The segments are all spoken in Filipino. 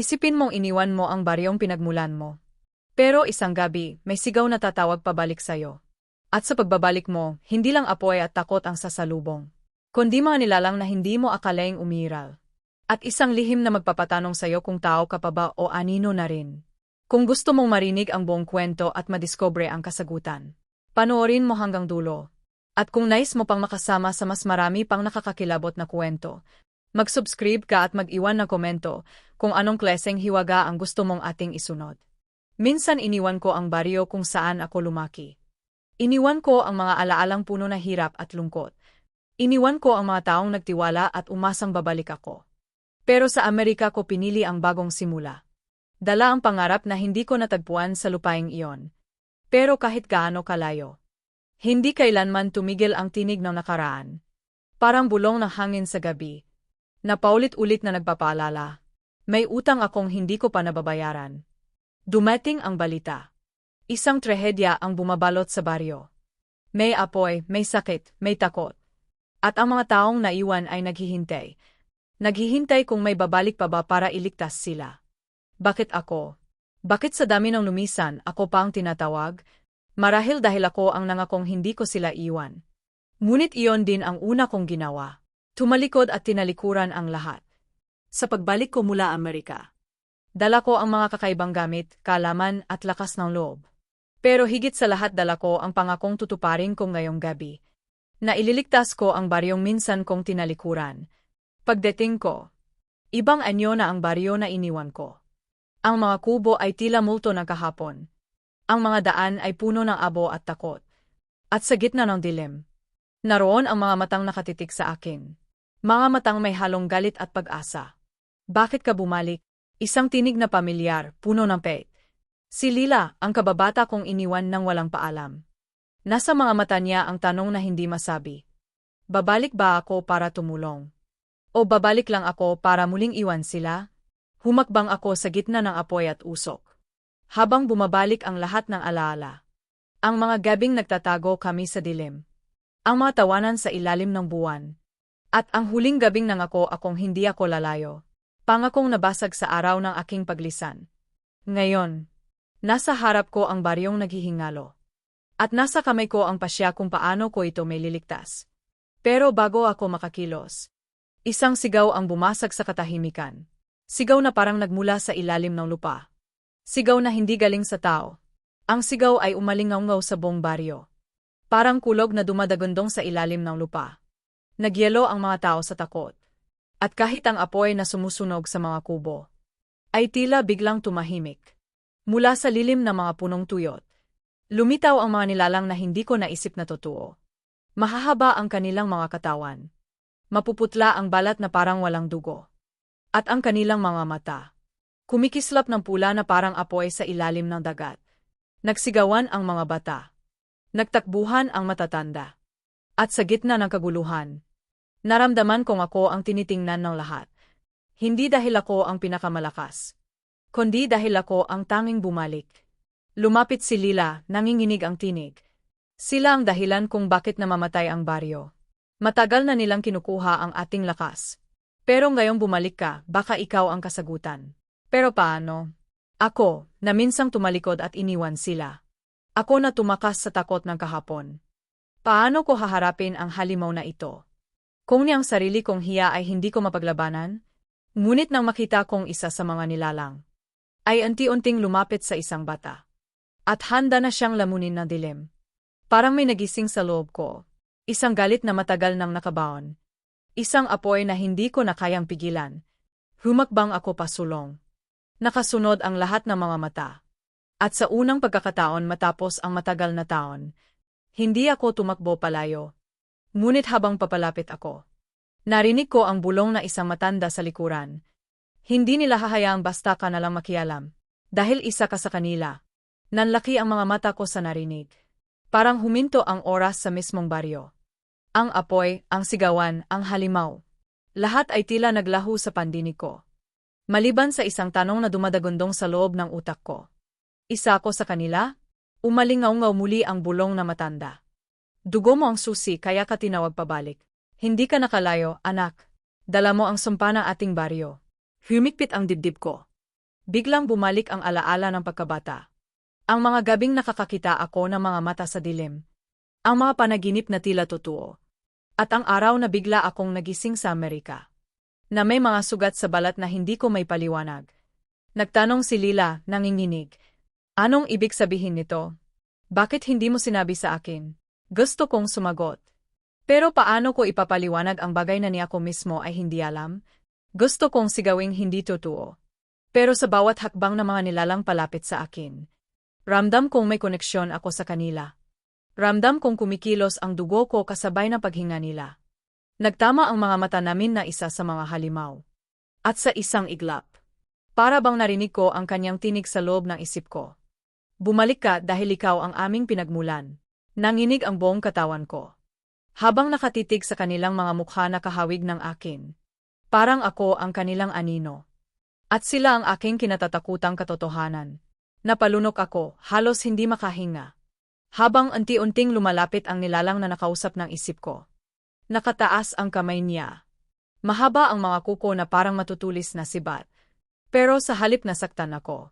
Isipin mong iniwan mo ang baryong pinagmulan mo. Pero isang gabi, may sigaw na tatawag pabalik sa'yo. At sa pagbabalik mo, hindi lang apoy at takot ang sasalubong. Kundi mga nilalang na hindi mo akalaing umiral. At isang lihim na magpapatanong sa'yo kung tao ka pa ba o anino na rin. Kung gusto mong marinig ang buong kwento at madiskobre ang kasagutan, panoorin mo hanggang dulo. At kung nais mo pang makasama sa mas marami pang nakakakilabot na kwento, mag-subscribe ka at mag-iwan ng komento kung anong kleseng hiwaga ang gusto mong ating isunod. Minsan iniwan ko ang baryo kung saan ako lumaki. Iniwan ko ang mga alaalang puno na hirap at lungkot. Iniwan ko ang mga taong nagtiwala at umasang babalik ako. Pero sa Amerika ko pinili ang bagong simula. Dala ang pangarap na hindi ko natagpuan sa lupaing iyon. Pero kahit gaano kalayo. Hindi kailanman tumigil ang tinig ng nakaraan. Parang bulong ng hangin sa gabi, na paulit-ulit na nagpapaalala. May utang akong hindi ko pa nababayaran. Dumating ang balita. Isang trahedya ang bumabalot sa baryo. May apoy, may sakit, may takot. At ang mga taong naiwan ay naghihintay. Naghihintay kung may babalik pa ba para iligtas sila. Bakit ako? Bakit sa dami ng lumisan ako pa ang tinatawag? Marahil dahil ako ang nangakong hindi ko sila iwan. Ngunit iyon din ang una kong ginawa. Tumalikod at tinalikuran ang lahat. Sa pagbalik ko mula Amerika, dala ko ang mga kakaibang gamit, kalaman at lakas ng loob. Pero higit sa lahat dala ko ang pangakong tutuparin ko ngayong gabi. Na ililigtas ko ang baryong minsan kong tinalikuran. Pagdating ko, ibang anyo na ang baryo na iniwan ko. Ang mga kubo ay tila multo ng kahapon. Ang mga daan ay puno ng abo at takot. At sa gitna ng dilim, naroon ang mga matang nakatitik sa akin. Mga matang may halong galit at pag-asa. Bakit ka bumalik? Isang tinig na pamilyar, puno ng pet. Si Lila, ang kababata kong iniwan ng walang paalam. Nasa mga mata niya ang tanong na hindi masabi. Babalik ba ako para tumulong? O babalik lang ako para muling iwan sila? Humakbang ako sa gitna ng apoy at usok. Habang bumabalik ang lahat ng alaala. Ang mga gabing nagtatago kami sa dilim. Ang mga tawanan sa ilalim ng buwan. At ang huling gabing nangako akong hindi ako lalayo. Pangakong nabasag sa araw ng aking paglisan. Ngayon, nasa harap ko ang baryong naghihingalo. At nasa kamay ko ang pasya kung paano ko ito may liligtas. Pero bago ako makakilos, isang sigaw ang bumasag sa katahimikan. Sigaw na parang nagmula sa ilalim ng lupa. Sigaw na hindi galing sa tao. Ang sigaw ay umalingaw sa buong baryo. Parang kulog na dumadagundong sa ilalim ng lupa. Nagyelo ang mga tao sa takot. At kahit ang apoy na sumusunog sa mga kubo, ay tila biglang tumahimik. Mula sa lilim ng mga punong tuyot, lumitaw ang mga nilalang na hindi ko naisip na totoo. Mahahaba ang kanilang mga katawan. Mapuputla ang balat na parang walang dugo. At ang kanilang mga mata. Kumikislap ng pula na parang apoy sa ilalim ng dagat. Nagsigawan ang mga bata. Nagtakbuhan ang matatanda. At sa gitna ng kaguluhan, Naramdaman kong ako ang tinitingnan ng lahat. Hindi dahil ako ang pinakamalakas. Kundi dahil ako ang tanging bumalik. Lumapit si Lila, nanginginig ang tinig. Sila ang dahilan kung bakit namamatay ang baryo. Matagal na nilang kinukuha ang ating lakas. Pero ngayong bumalik ka, baka ikaw ang kasagutan. Pero paano? Ako, na minsang tumalikod at iniwan sila. Ako na tumakas sa takot ng kahapon. Paano ko haharapin ang halimaw na ito? Kung niyang sarili kong hiya ay hindi ko mapaglabanan, ngunit nang makita kong isa sa mga nilalang, ay unti-unting lumapit sa isang bata. At handa na siyang lamunin ng dilim. Parang may nagising sa loob ko. Isang galit na matagal nang nakabaon. Isang apoy na hindi ko na kayang pigilan. Humakbang ako pasulong. Nakasunod ang lahat ng mga mata. At sa unang pagkakataon matapos ang matagal na taon, hindi ako tumakbo palayo, Ngunit habang papalapit ako, narinig ko ang bulong na isang matanda sa likuran. Hindi nila hahayaang basta ka nalang makialam. Dahil isa ka sa kanila. Nanlaki ang mga mata ko sa narinig. Parang huminto ang oras sa mismong baryo. Ang apoy, ang sigawan, ang halimaw. Lahat ay tila naglaho sa pandinig ko. Maliban sa isang tanong na dumadagundong sa loob ng utak ko. Isa ko sa kanila? Umalingaw-ngaw muli ang bulong na matanda. Dugo mo ang susi kaya ka tinawag pabalik. Hindi ka nakalayo, anak. Dala mo ang sumpa ng ating baryo. Humikpit ang dibdib ko. Biglang bumalik ang alaala ng pagkabata. Ang mga gabing nakakakita ako ng mga mata sa dilim. Ang mga panaginip na tila totoo. At ang araw na bigla akong nagising sa Amerika. Na may mga sugat sa balat na hindi ko may paliwanag. Nagtanong si Lila, nanginginig. Anong ibig sabihin nito? Bakit hindi mo sinabi sa akin? Gusto kong sumagot. Pero paano ko ipapaliwanag ang bagay na niya ko mismo ay hindi alam? Gusto kong sigawing hindi totoo. Pero sa bawat hakbang ng mga nilalang palapit sa akin, ramdam kong may koneksyon ako sa kanila. Ramdam kong kumikilos ang dugo ko kasabay ng paghinga nila. Nagtama ang mga mata namin na isa sa mga halimaw. At sa isang iglap. Para bang narinig ko ang kanyang tinig sa loob ng isip ko. Bumalik ka dahil ikaw ang aming pinagmulan. Nanginig ang buong katawan ko. Habang nakatitig sa kanilang mga mukha na kahawig ng akin. Parang ako ang kanilang anino. At sila ang aking kinatatakutang katotohanan. Napalunok ako, halos hindi makahinga. Habang unti-unting lumalapit ang nilalang na nakausap ng isip ko. Nakataas ang kamay niya. Mahaba ang mga kuko na parang matutulis na sibat. Pero sa halip na saktan ako.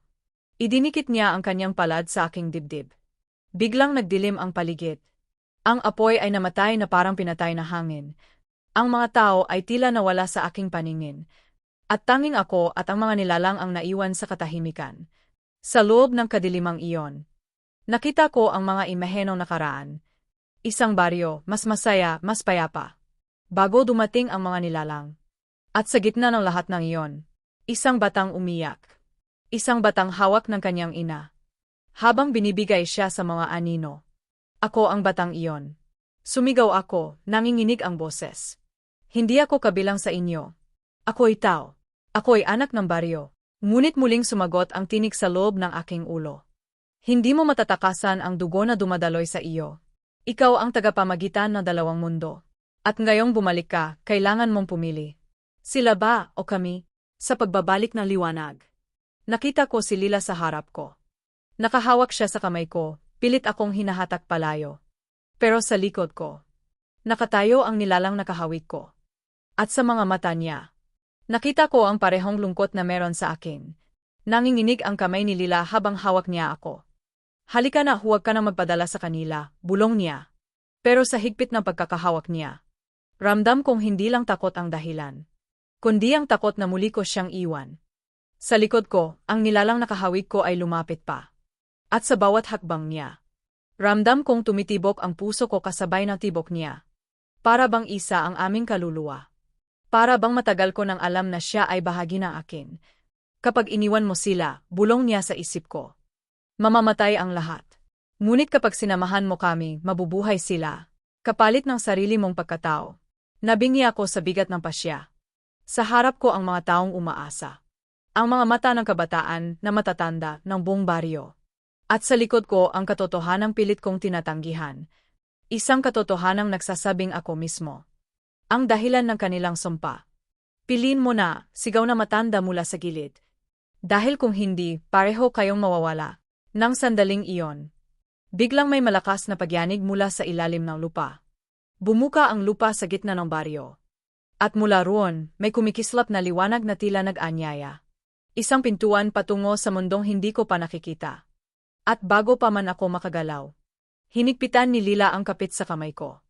Idinikit niya ang kanyang palad sa aking dibdib. Biglang nagdilim ang paligid. Ang apoy ay namatay na parang pinatay na hangin. Ang mga tao ay tila nawala sa aking paningin. At tanging ako at ang mga nilalang ang naiwan sa katahimikan. Sa loob ng kadilimang iyon. Nakita ko ang mga imahenong nakaraan. Isang baryo, mas masaya, mas payapa. Bago dumating ang mga nilalang. At sa gitna ng lahat ng iyon, isang batang umiyak. Isang batang hawak ng kanyang ina habang binibigay siya sa mga anino. Ako ang batang iyon. Sumigaw ako, nanginginig ang boses. Hindi ako kabilang sa inyo. Ako'y tao. Ako'y anak ng baryo. Ngunit muling sumagot ang tinig sa loob ng aking ulo. Hindi mo matatakasan ang dugo na dumadaloy sa iyo. Ikaw ang tagapamagitan ng dalawang mundo. At ngayong bumalik ka, kailangan mong pumili. Sila ba o kami? Sa pagbabalik ng liwanag. Nakita ko si Lila sa harap ko. Nakahawak siya sa kamay ko, pilit akong hinahatak palayo. Pero sa likod ko, nakatayo ang nilalang nakahawik ko. At sa mga mata niya, nakita ko ang parehong lungkot na meron sa akin. Nanginginig ang kamay ni Lila habang hawak niya ako. Halika na huwag ka na magpadala sa kanila, bulong niya. Pero sa higpit ng pagkakahawak niya, ramdam kong hindi lang takot ang dahilan, kundi ang takot na muli ko siyang iwan. Sa likod ko, ang nilalang nakahawik ko ay lumapit pa. At sa bawat hakbang niya, ramdam kong tumitibok ang puso ko kasabay ng tibok niya. Para bang isa ang aming kaluluwa. Para bang matagal ko nang alam na siya ay bahagi ng akin. Kapag iniwan mo sila, bulong niya sa isip ko. Mamamatay ang lahat. Ngunit kapag sinamahan mo kami, mabubuhay sila. Kapalit ng sarili mong pagkatao. Nabingi ako sa bigat ng pasya. Sa harap ko ang mga taong umaasa. Ang mga mata ng kabataan na matatanda ng buong baryo. At sa likod ko ang katotohanang pilit kong tinatanggihan. Isang katotohanang nagsasabing ako mismo. Ang dahilan ng kanilang sumpa. Pilin mo na, sigaw na matanda mula sa gilid. Dahil kung hindi, pareho kayong mawawala. Nang sandaling iyon. Biglang may malakas na pagyanig mula sa ilalim ng lupa. Bumuka ang lupa sa gitna ng baryo. At mula roon, may kumikislap na liwanag na tila nag-anyaya. Isang pintuan patungo sa mundong hindi ko pa nakikita. At bago pa man ako makagalaw, hinigpitan ni Lila ang kapit sa kamay ko.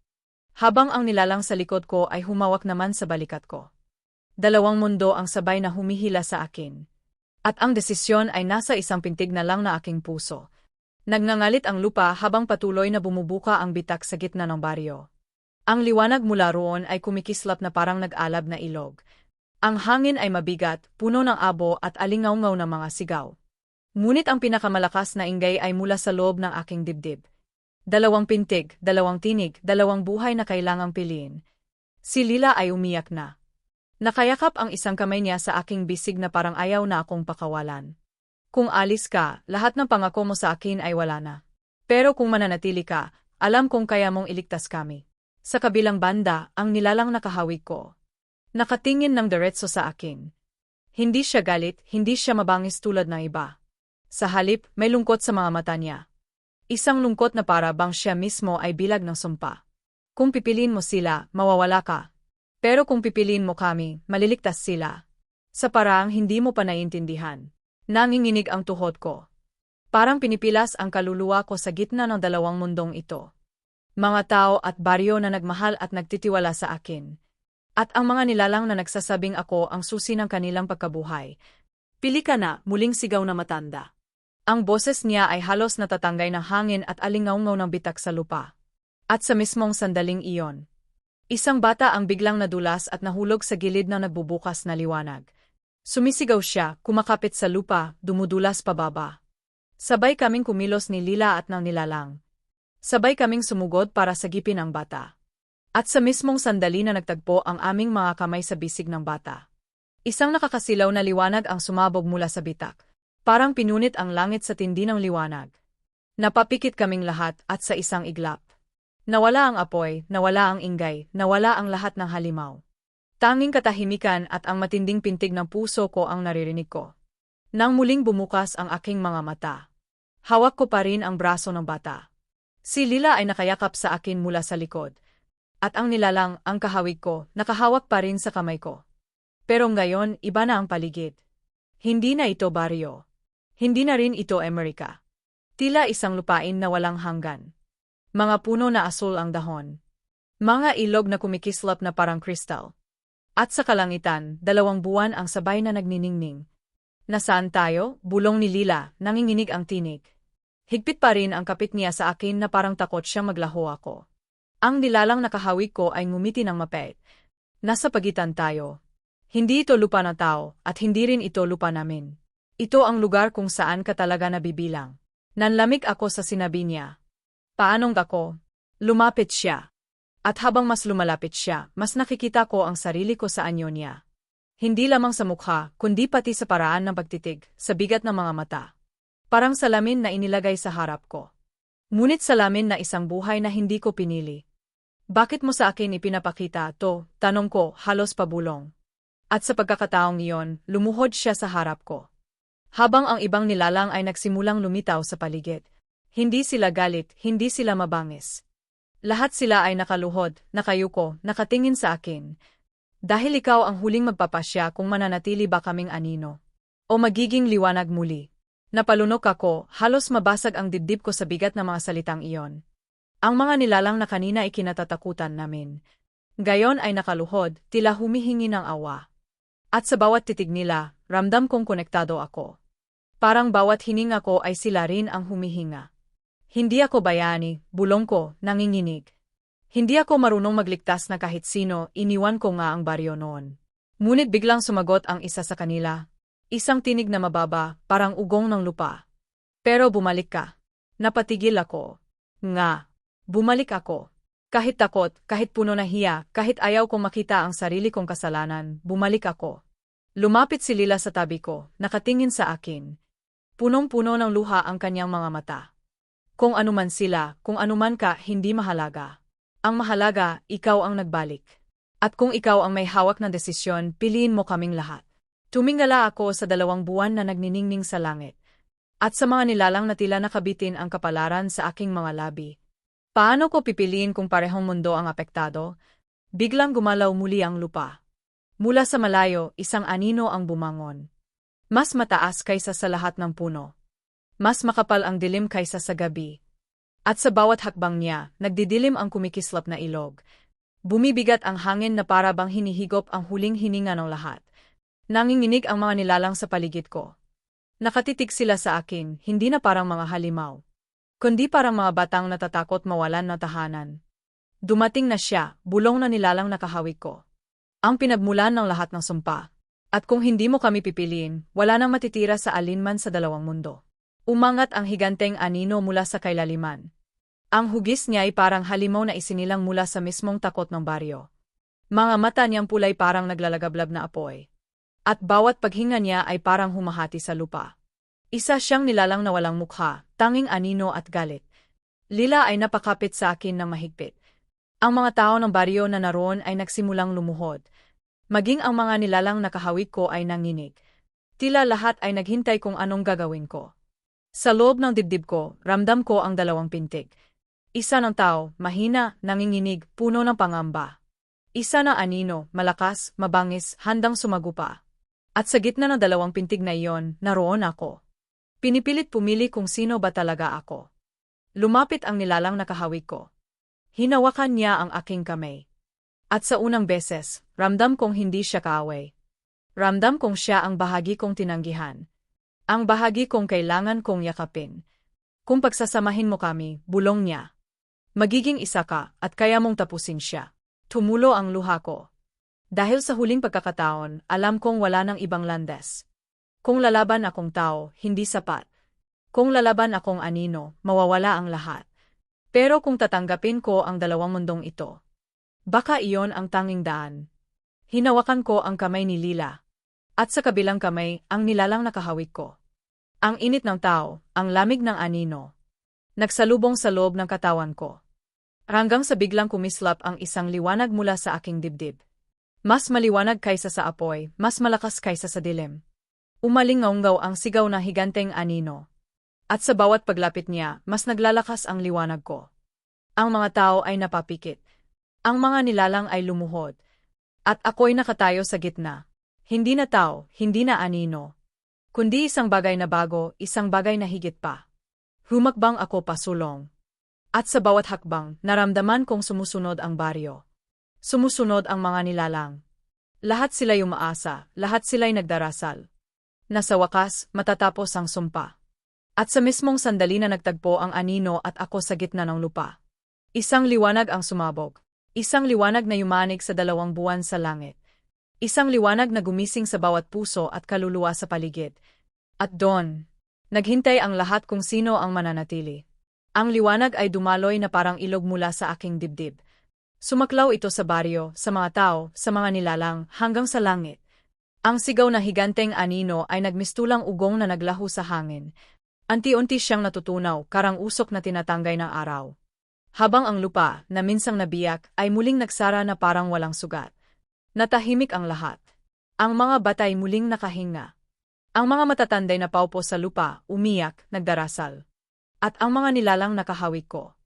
Habang ang nilalang sa likod ko ay humawak naman sa balikat ko. Dalawang mundo ang sabay na humihila sa akin. At ang desisyon ay nasa isang pintig na lang na aking puso. Nagngangalit ang lupa habang patuloy na bumubuka ang bitak sa gitna ng baryo. Ang liwanag mula roon ay kumikislap na parang nag-alab na ilog. Ang hangin ay mabigat, puno ng abo at alingaw-ngaw na mga sigaw. Ngunit ang pinakamalakas na ingay ay mula sa loob ng aking dibdib. Dalawang pintig, dalawang tinig, dalawang buhay na kailangang piliin. Si Lila ay umiyak na. Nakayakap ang isang kamay niya sa aking bisig na parang ayaw na akong pakawalan. Kung alis ka, lahat ng pangako mo sa akin ay wala na. Pero kung mananatili ka, alam kong kaya mong iligtas kami. Sa kabilang banda, ang nilalang nakahawig ko. Nakatingin ng diretso sa akin. Hindi siya galit, hindi siya mabangis tulad ng iba. Sa halip, may lungkot sa mga mata niya. Isang lungkot na para bang siya mismo ay bilag ng sumpa. Kung pipiliin mo sila, mawawala ka. Pero kung pipiliin mo kami, maliligtas sila. Sa paraang hindi mo pa naiintindihan. Nanginginig ang tuhod ko. Parang pinipilas ang kaluluwa ko sa gitna ng dalawang mundong ito. Mga tao at baryo na nagmahal at nagtitiwala sa akin. At ang mga nilalang na nagsasabing ako ang susi ng kanilang pagkabuhay. Pili ka na, muling sigaw na matanda. Ang boses niya ay halos natatanggay ng hangin at alingaungaw ng bitak sa lupa. At sa mismong sandaling iyon, isang bata ang biglang nadulas at nahulog sa gilid ng nagbubukas na liwanag. Sumisigaw siya, kumakapit sa lupa, dumudulas pababa. Sabay kaming kumilos ni Lila at ng nilalang. Sabay kaming sumugod para sagipin ang bata. At sa mismong sandali na nagtagpo ang aming mga kamay sa bisig ng bata. Isang nakakasilaw na liwanag ang sumabog mula sa bitak. Parang pinunit ang langit sa tindi ng liwanag. Napapikit kaming lahat at sa isang iglap. Nawala ang apoy, nawala ang ingay, nawala ang lahat ng halimaw. Tanging katahimikan at ang matinding pintig ng puso ko ang naririnig ko. Nang muling bumukas ang aking mga mata. Hawak ko pa rin ang braso ng bata. Si Lila ay nakayakap sa akin mula sa likod. At ang nilalang, ang kahawig ko, nakahawak pa rin sa kamay ko. Pero ngayon, iba na ang paligid. Hindi na ito baryo. Hindi na rin ito Amerika. Tila isang lupain na walang hanggan. Mga puno na asul ang dahon. Mga ilog na kumikislap na parang kristal. At sa kalangitan, dalawang buwan ang sabay na nagniningning. Nasaan tayo? Bulong ni Lila, nanginginig ang tinig. Higpit pa rin ang kapit niya sa akin na parang takot siyang maglaho ako. Ang nilalang nakahawig ko ay ngumiti ng mapait. Nasa pagitan tayo. Hindi ito lupa ng tao, at hindi rin ito lupa namin. Ito ang lugar kung saan ka talaga nabibilang. Nanlamig ako sa sinabi niya. Paanong ako? Lumapit siya. At habang mas lumalapit siya, mas nakikita ko ang sarili ko sa anyo niya. Hindi lamang sa mukha, kundi pati sa paraan ng pagtitig, sa bigat ng mga mata. Parang salamin na inilagay sa harap ko. Ngunit salamin na isang buhay na hindi ko pinili. Bakit mo sa akin ipinapakita to? Tanong ko, halos pabulong. At sa pagkakataong iyon, lumuhod siya sa harap ko. Habang ang ibang nilalang ay nagsimulang lumitaw sa paligid. Hindi sila galit, hindi sila mabangis. Lahat sila ay nakaluhod, nakayuko, nakatingin sa akin, dahil ikaw ang huling magpapasya kung mananatili ba kaming anino. O magiging liwanag muli. Napalunok ako, halos mabasag ang dibdib ko sa bigat ng mga salitang iyon. Ang mga nilalang na kanina ay kinatatakutan namin. Gayon ay nakaluhod, tila humihingi ng awa. At sa bawat titig nila, ramdam kong konektado ako. Parang bawat hininga ko ay sila rin ang humihinga. Hindi ako bayani, bulong ko, nanginginig. Hindi ako marunong magligtas na kahit sino, iniwan ko nga ang baryo noon. Ngunit biglang sumagot ang isa sa kanila. Isang tinig na mababa, parang ugong ng lupa. Pero bumalik ka. Napatigil ako. Nga. Bumalik ako. Kahit takot, kahit puno na hiya, kahit ayaw kong makita ang sarili kong kasalanan, bumalik ako. Lumapit si Lila sa tabi ko, nakatingin sa akin. Punong-puno ng luha ang kanyang mga mata. Kung anuman sila, kung anuman ka, hindi mahalaga. Ang mahalaga, ikaw ang nagbalik. At kung ikaw ang may hawak ng desisyon, piliin mo kaming lahat. Tumingala ako sa dalawang buwan na nagniningning sa langit. At sa mga nilalang na tila nakabitin ang kapalaran sa aking mga labi. Paano ko pipiliin kung parehong mundo ang apektado? Biglang gumalaw muli ang lupa. Mula sa malayo, isang anino ang bumangon. Mas mataas kaysa sa lahat ng puno. Mas makapal ang dilim kaysa sa gabi, at sa bawat hakbang niya, nagdidilim ang kumikislap na ilog. Bumibigat ang hangin na para bang hinihigop ang huling hininga ng lahat. Nanginginig ang mga nilalang sa paligid ko. Nakatitig sila sa akin, hindi na parang mga halimaw. Kundi parang mga batang natatakot mawalan na tahanan. Dumating na siya, bulong na nilalang nakahawig ko. Ang pinagmulan ng lahat ng sumpa. At kung hindi mo kami pipiliin, wala nang matitira sa alinman sa dalawang mundo. Umangat ang higanteng anino mula sa kailaliman. Ang hugis niya ay parang halimaw na isinilang mula sa mismong takot ng baryo. Mga mata niyang pulay parang naglalagablab na apoy. At bawat paghinga niya ay parang humahati sa lupa. Isa siyang nilalang na walang mukha, tanging anino at galit. Lila ay napakapit sa akin ng mahigpit. Ang mga tao ng baryo na naroon ay nagsimulang lumuhod. Maging ang mga nilalang nakahawig ko ay nanginig. Tila lahat ay naghintay kung anong gagawin ko. Sa loob ng dibdib ko, ramdam ko ang dalawang pintig. Isa ng tao, mahina, nanginginig, puno ng pangamba. Isa na anino, malakas, mabangis, handang sumagupa. At sa gitna ng dalawang pintig na iyon, naroon ako. Pinipilit pumili kung sino ba talaga ako. Lumapit ang nilalang nakahawig ko. Hinawakan niya ang aking kamay. At sa unang beses, ramdam kong hindi siya kaaway. Ramdam kong siya ang bahagi kong tinanggihan. Ang bahagi kong kailangan kong yakapin. Kung pagsasamahin mo kami, bulong niya. Magiging isa ka at kaya mong tapusin siya. Tumulo ang luha ko. Dahil sa huling pagkakataon, alam kong wala nang ibang landas. Kung lalaban akong tao, hindi sapat. Kung lalaban akong anino, mawawala ang lahat. Pero kung tatanggapin ko ang dalawang mundong ito, baka iyon ang tanging daan. Hinawakan ko ang kamay ni Lila. At sa kabilang kamay, ang nilalang nakahawik ko. Ang init ng tao, ang lamig ng anino. Nagsalubong sa loob ng katawan ko. Hanggang sa biglang kumislap ang isang liwanag mula sa aking dibdib. Mas maliwanag kaysa sa apoy, mas malakas kaysa sa dilim. Umalingaunggaw ang sigaw na higanteng anino. At sa bawat paglapit niya, mas naglalakas ang liwanag ko. Ang mga tao ay napapikit. Ang mga nilalang ay lumuhod. At ako'y nakatayo sa gitna. Hindi na tao, hindi na anino. Kundi isang bagay na bago, isang bagay na higit pa. Humakbang ako pasulong. At sa bawat hakbang, naramdaman kong sumusunod ang baryo. Sumusunod ang mga nilalang. Lahat sila'y umaasa, lahat sila'y nagdarasal na sa wakas, matatapos ang sumpa. At sa mismong sandali na nagtagpo ang anino at ako sa gitna ng lupa. Isang liwanag ang sumabog. Isang liwanag na yumanig sa dalawang buwan sa langit. Isang liwanag na gumising sa bawat puso at kaluluwa sa paligid. At doon, naghintay ang lahat kung sino ang mananatili. Ang liwanag ay dumaloy na parang ilog mula sa aking dibdib. Sumaklaw ito sa baryo, sa mga tao, sa mga nilalang, hanggang sa langit. Ang sigaw na higanteng anino ay nagmistulang ugong na naglaho sa hangin. Anti-unti siyang natutunaw, karang usok na tinatanggay ng araw. Habang ang lupa, na minsang nabiyak, ay muling nagsara na parang walang sugat. Natahimik ang lahat. Ang mga batay muling nakahinga. Ang mga matatanday na paupo sa lupa, umiyak, nagdarasal. At ang mga nilalang nakahawik ko.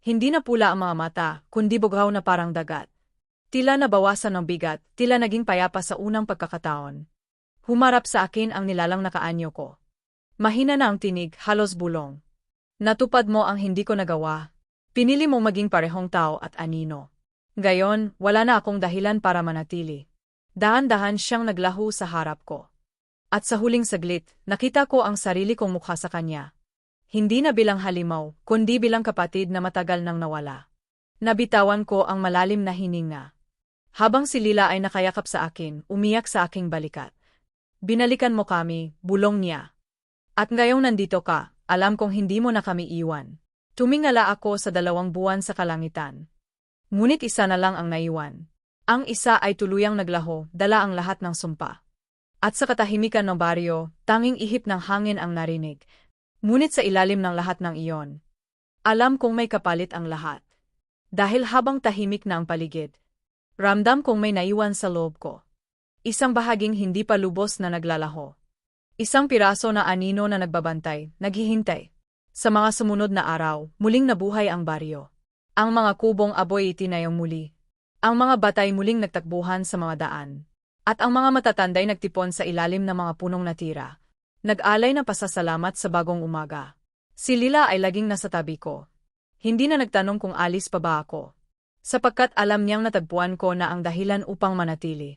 Hindi na pula ang mga mata, kundi bugaw na parang dagat. Tila nabawasan ng bigat, tila naging payapa sa unang pagkakataon. Humarap sa akin ang nilalang nakaanyo ko. Mahina na ang tinig, halos bulong. Natupad mo ang hindi ko nagawa. Pinili mong maging parehong tao at anino. Gayon, wala na akong dahilan para manatili. Dahan-dahan siyang naglaho sa harap ko. At sa huling saglit, nakita ko ang sarili kong mukha sa kanya. Hindi na bilang halimaw, kundi bilang kapatid na matagal nang nawala. Nabitawan ko ang malalim na hininga. Habang si Lila ay nakayakap sa akin, umiyak sa aking balikat. Binalikan mo kami, bulong niya. At ngayong nandito ka, alam kong hindi mo na kami iwan. Tumingala ako sa dalawang buwan sa kalangitan. Ngunit isa na lang ang naiwan. Ang isa ay tuluyang naglaho, dala ang lahat ng sumpa. At sa katahimikan ng baryo, tanging ihip ng hangin ang narinig. Ngunit sa ilalim ng lahat ng iyon. Alam kong may kapalit ang lahat. Dahil habang tahimik na ang paligid, Ramdam kong may naiwan sa loob ko. Isang bahaging hindi pa lubos na naglalaho. Isang piraso na anino na nagbabantay, naghihintay. Sa mga sumunod na araw, muling nabuhay ang baryo. Ang mga kubong aboy itinayong muli. Ang mga batay muling nagtakbuhan sa mga daan. At ang mga matatanday nagtipon sa ilalim ng mga punong natira. Nag-alay na pasasalamat sa bagong umaga. Si Lila ay laging nasa tabi ko. Hindi na nagtanong kung alis pa ba ako sapagkat alam niyang natagpuan ko na ang dahilan upang manatili.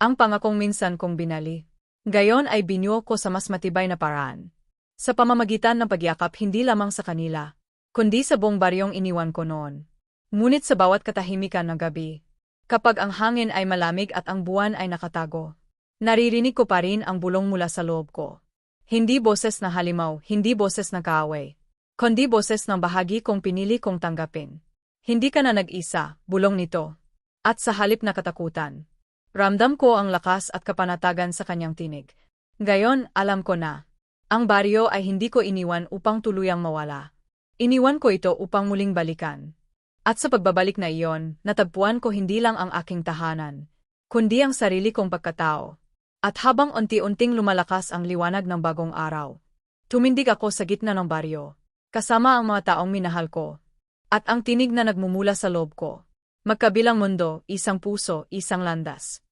Ang pangakong minsan kong binali. Gayon ay binuo ko sa mas matibay na paraan. Sa pamamagitan ng pagyakap hindi lamang sa kanila, kundi sa buong baryong iniwan ko noon. Ngunit sa bawat katahimikan ng gabi, kapag ang hangin ay malamig at ang buwan ay nakatago, naririnig ko pa rin ang bulong mula sa loob ko. Hindi boses na halimaw, hindi boses na kaaway, kundi boses ng bahagi kong pinili kong tanggapin. Hindi ka na nag-isa, bulong nito. At sa halip na katakutan. Ramdam ko ang lakas at kapanatagan sa kanyang tinig. Gayon, alam ko na. Ang baryo ay hindi ko iniwan upang tuluyang mawala. Iniwan ko ito upang muling balikan. At sa pagbabalik na iyon, natagpuan ko hindi lang ang aking tahanan, kundi ang sarili kong pagkatao. At habang unti-unting lumalakas ang liwanag ng bagong araw, tumindig ako sa gitna ng baryo, kasama ang mga taong minahal ko, at ang tinig na nagmumula sa loob ko. Magkabilang mundo, isang puso, isang landas.